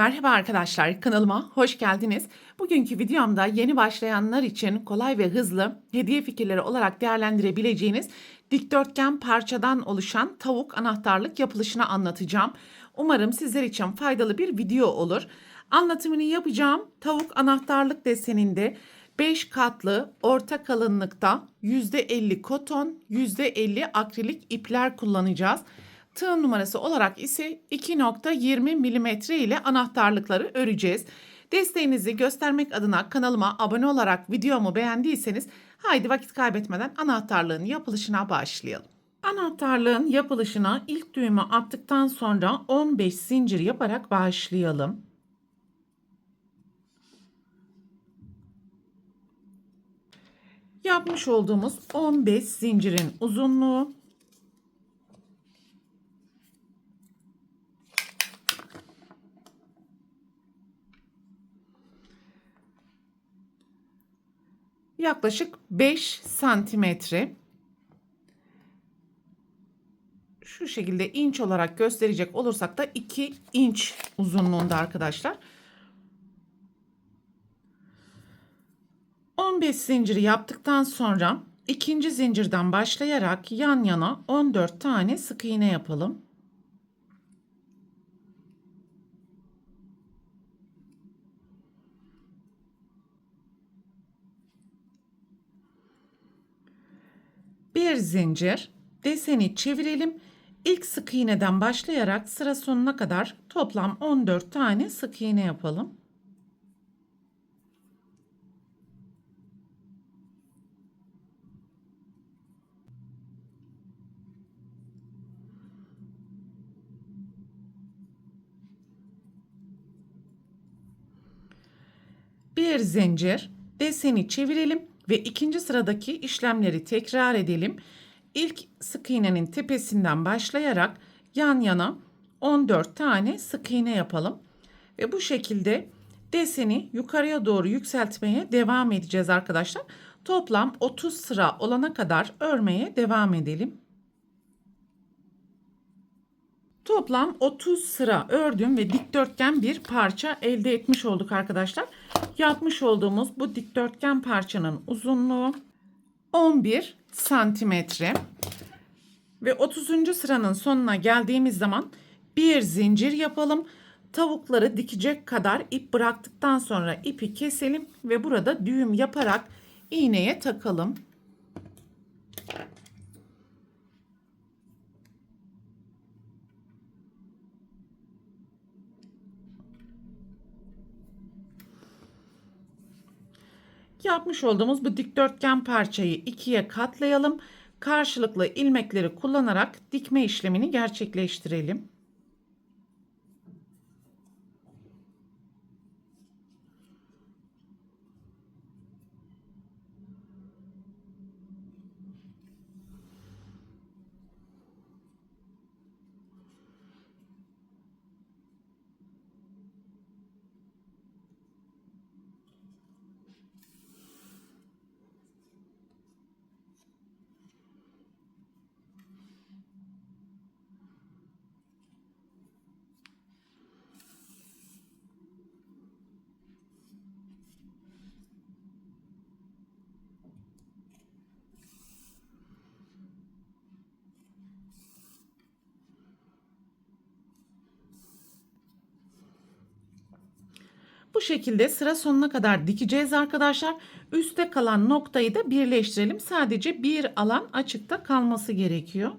Merhaba arkadaşlar, kanalıma hoş geldiniz. Bugünkü videomda yeni başlayanlar için kolay ve hızlı hediye fikirleri olarak değerlendirebileceğiniz dikdörtgen parçadan oluşan tavuk anahtarlık yapılışını anlatacağım. Umarım sizler için faydalı bir video olur. Anlatımını yapacağım tavuk anahtarlık deseninde 5 katlı orta kalınlıkta %50 koton, %50 akrilik ipler kullanacağız. Tığ numarası olarak ise 2.20 mm ile anahtarlıkları öreceğiz. Desteğinizi göstermek adına kanalıma abone olarak videomu beğendiyseniz haydi vakit kaybetmeden anahtarlığın yapılışına başlayalım. Anahtarlığın yapılışına ilk düğümü attıktan sonra 15 zincir yaparak başlayalım. Yapmış olduğumuz 15 zincirin uzunluğu yaklaşık 5 santimetre. Şu şekilde inç olarak gösterecek olursak da 2 inç uzunluğunda arkadaşlar. 15 zinciri yaptıktan sonra ikinci zincirden başlayarak yan yana 14 tane sık iğne yapalım. Bir zincir deseni çevirelim. İlk sık iğneden başlayarak sıra sonuna kadar toplam 14 tane sık iğne yapalım. Bir zincir deseni çevirelim ve ikinci sıradaki işlemleri tekrar edelim. İlk sık iğnenin tepesinden başlayarak yan yana 14 tane sık iğne yapalım. Ve bu şekilde deseni yukarıya doğru yükseltmeye devam edeceğiz arkadaşlar. Toplam 30 sıra olana kadar örmeye devam edelim. Toplam 30 sıra ördüm ve dikdörtgen bir parça elde etmiş olduk arkadaşlar. Yapmış olduğumuz bu dikdörtgen parçanın uzunluğu 11 santimetre. Ve 30. sıranın sonuna geldiğimiz zaman bir zincir yapalım. Tavukları dikecek kadar ip bıraktıktan sonra ipi keselim ve burada düğüm yaparak iğneye takalım. Yapmış olduğumuz bu dikdörtgen parçayı ikiye katlayalım. Karşılıklı ilmekleri kullanarak dikme işlemini gerçekleştirelim. Bu şekilde sıra sonuna kadar dikeceğiz arkadaşlar. Üste kalan noktayı da birleştirelim. Sadece bir alan açıkta kalması gerekiyor.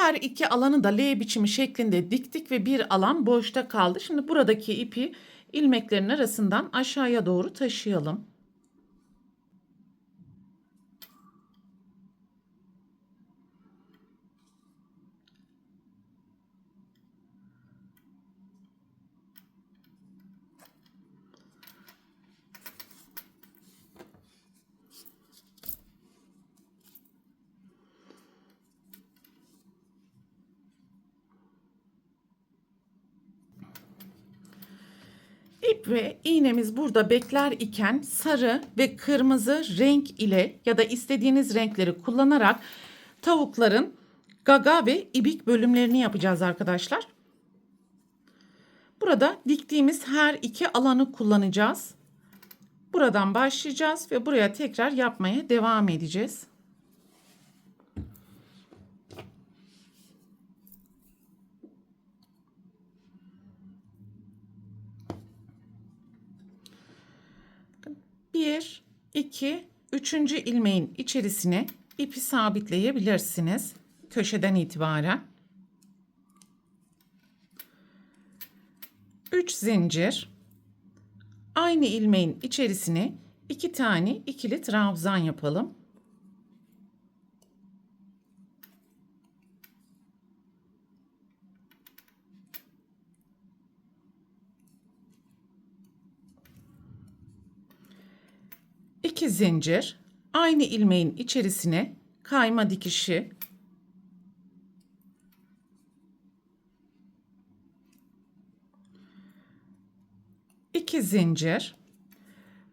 Her iki alanı da L biçimi şeklinde diktik ve bir alan boşta kaldı. Şimdi buradaki ipi ilmeklerin arasından aşağıya doğru taşıyalım. İp ve iğnemiz burada bekler iken sarı ve kırmızı renk ile ya da istediğiniz renkleri kullanarak tavukların gaga ve ibik bölümlerini yapacağız arkadaşlar. Burada diktiğimiz her iki alanı kullanacağız. Buradan başlayacağız ve buraya tekrar yapmaya devam edeceğiz. Bir, iki, üçüncü ilmeğin içerisine ipi sabitleyebilirsiniz. Köşeden itibaren. 3 zincir aynı ilmeğin içerisine iki tane ikili trabzan yapalım. İki zincir aynı ilmeğin içerisine kayma dikişi 2 zincir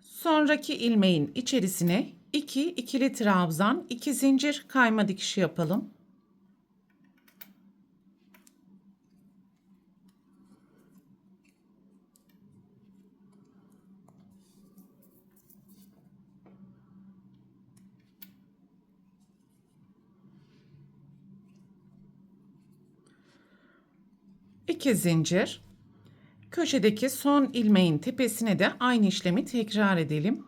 sonraki ilmeğin içerisine 2 ikili trabzan 2 zincir kayma dikişi yapalım. İki zincir Köşedeki son ilmeğin tepesine de aynı işlemi tekrar edelim.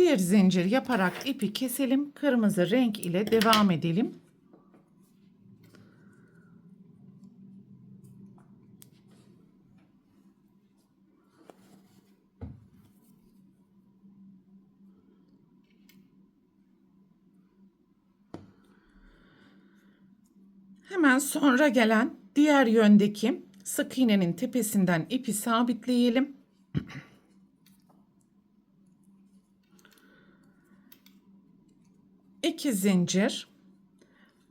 Bir zincir yaparak ipi keselim. Kırmızı renk ile devam edelim. Hemen sonra gelen diğer yöndeki sık iğnenin tepesinden ipi sabitleyelim. 2 zincir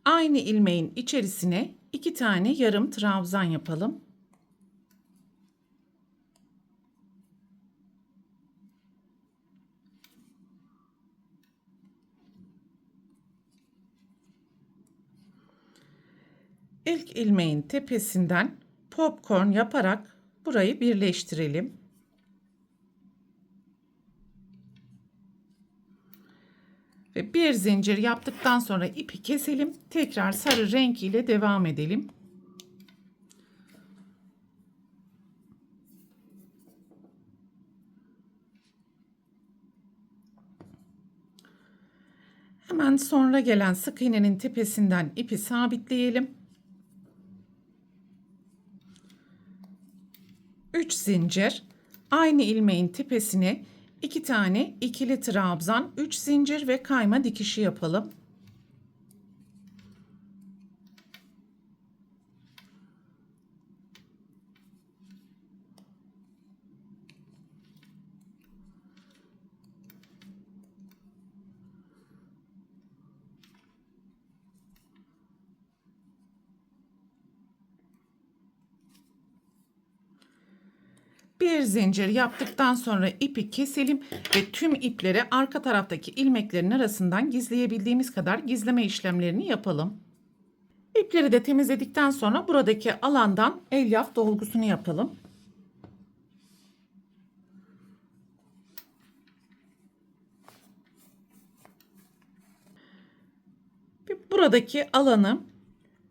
aynı ilmeğin içerisine iki tane yarım trabzan yapalım. İlk ilmeğin tepesinden popcorn yaparak burayı birleştirelim. Ve bir zincir yaptıktan sonra ipi keselim. Tekrar sarı renk ile devam edelim. Hemen sonra gelen sık iğnenin tepesinden ipi sabitleyelim. 3 zincir aynı ilmeğin tepesine 2 tane ikili trabzan, 3 zincir ve kayma dikişi yapalım. Bir zincir yaptıktan sonra ipi keselim ve tüm ipleri arka taraftaki ilmeklerin arasından gizleyebildiğimiz kadar gizleme işlemlerini yapalım. İpleri de temizledikten sonra buradaki alandan elyaf dolgusunu yapalım. Buradaki alanı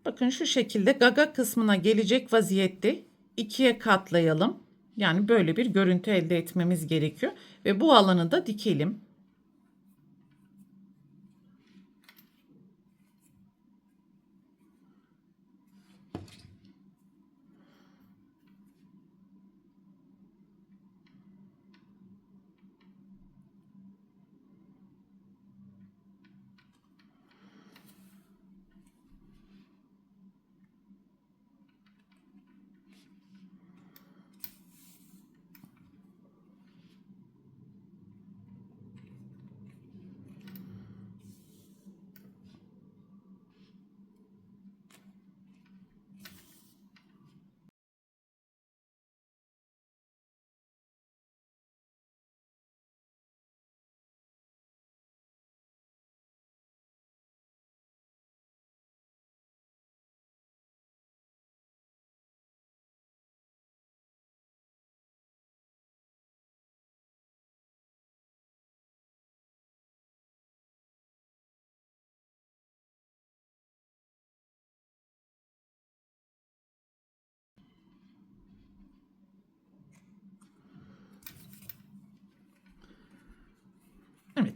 bakın şu şekilde gaga kısmına gelecek vaziyette ikiye katlayalım. Yani böyle bir görüntü elde etmemiz gerekiyor. Ve bu alanı da dikelim.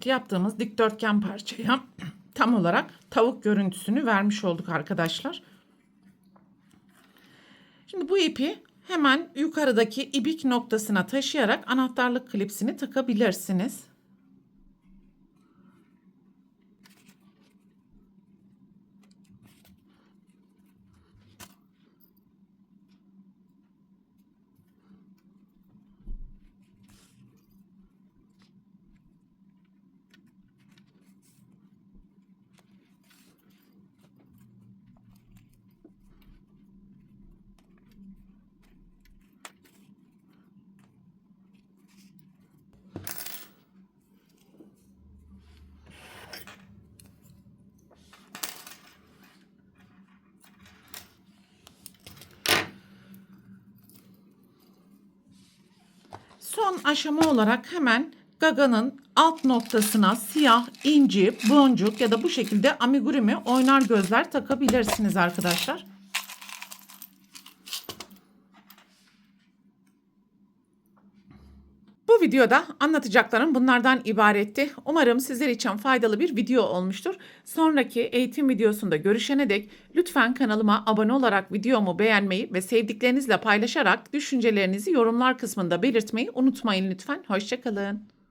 Önceki yaptığımız dikdörtgen parçaya tam olarak tavuk görüntüsünü vermiş olduk arkadaşlar. Şimdi bu ipi hemen yukarıdaki ibik noktasına taşıyarak anahtarlık klipsini takabilirsiniz. Son aşama olarak hemen gaganın alt noktasına siyah inci, boncuk ya da bu şekilde amigurumi oynar gözler takabilirsiniz arkadaşlar. Videoda anlatacaklarım bunlardan ibaretti. Umarım sizler için faydalı bir video olmuştur. Sonraki eğitim videosunda görüşene dek lütfen kanalıma abone olarak videomu beğenmeyi ve sevdiklerinizle paylaşarak düşüncelerinizi yorumlar kısmında belirtmeyi unutmayın lütfen. Hoşçakalın.